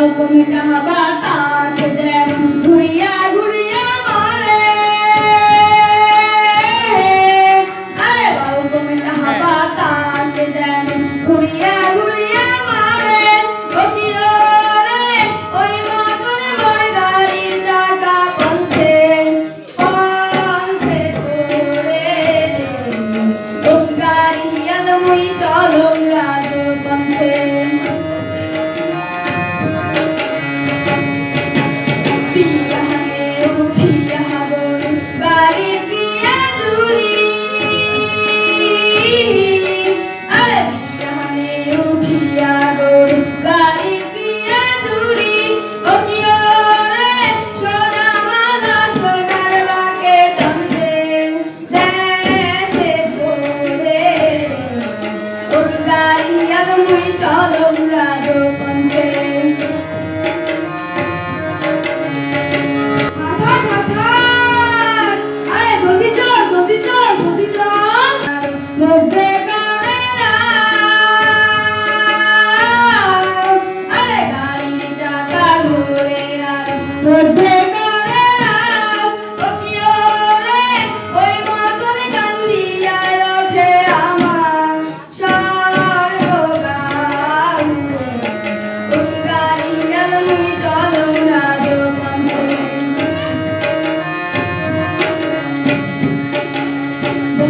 হুকুম টাহা বাতাস ঘুরিয়া ঘুরিয়া মারে আরে হুকুম টাহা বাতাস ঘুরিয়া ঘুরিয়া মারে অতিরা Hello.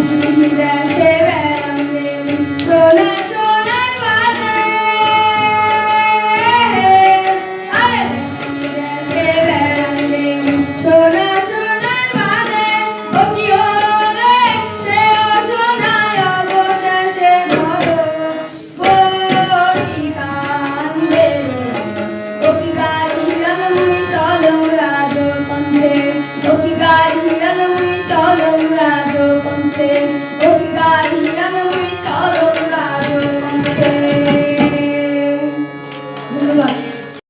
Let's share severim